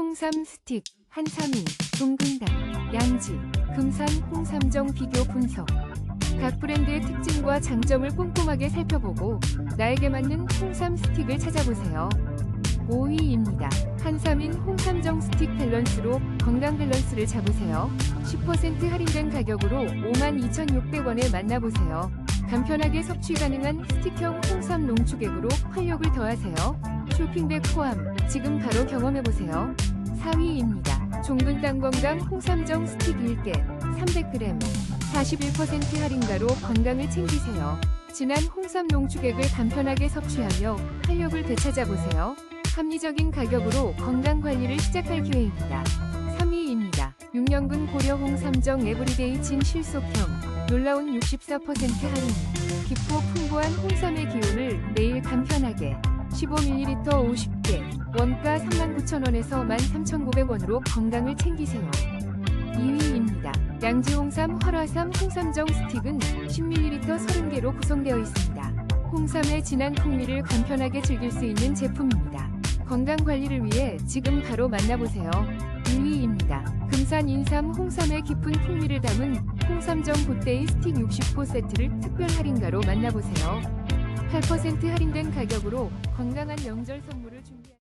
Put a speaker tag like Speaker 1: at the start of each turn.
Speaker 1: 홍삼 스틱, 한삼인, 동근당, 양지, 금산 홍삼정 비교 분석. 각 브랜드의 특징과 장점을 꼼꼼하게 살펴보고 나에게 맞는 홍삼 스틱을 찾아보세요. 5위입니다. 한삼인 홍삼정 스틱 밸런스로 건강 밸런스를 잡으세요. 10% 할인된 가격으로 52,600원에 만나보세요. 간편하게 섭취 가능한 스틱형 홍삼 농축액으로 활력을 더하세요. 쇼핑백 포함. 지금 바로 경험해보세요. 4위입니다. 종근당 건강 홍삼정 스틱 1개 300g 41% 할인가로 건강을 챙기세요. 진한 홍삼 농축액을 간편하게 섭취하며 활력을 되찾아보세요. 합리적인 가격으로 건강 관리를 시작할 기회입니다. 3위입니다. 6년분 고려 홍삼정 에브리데이 진 실속형 놀라운 64% 할인 깊고 풍부한 홍삼의 기운을 매일 간편하게 15ml 50개 원가 39,000원에서 13,900원으로 건강을 챙기세요. 2위입니다. 양지홍삼 활화삼 홍삼정 스틱은 10ml 30개로 구성되어 있습니다. 홍삼의 진한 풍미를 간편하게 즐길 수 있는 제품입니다. 건강 관리를 위해 지금 바로 만나보세요. 2위입니다. 금산 인삼 홍삼의 깊은 풍미를 담은 홍삼정 굿데이 스틱 60호 세트를 특별 할인가로 만나보세요. 8% 할인된 가격으로 건강한 명절 선물을 준비합니다.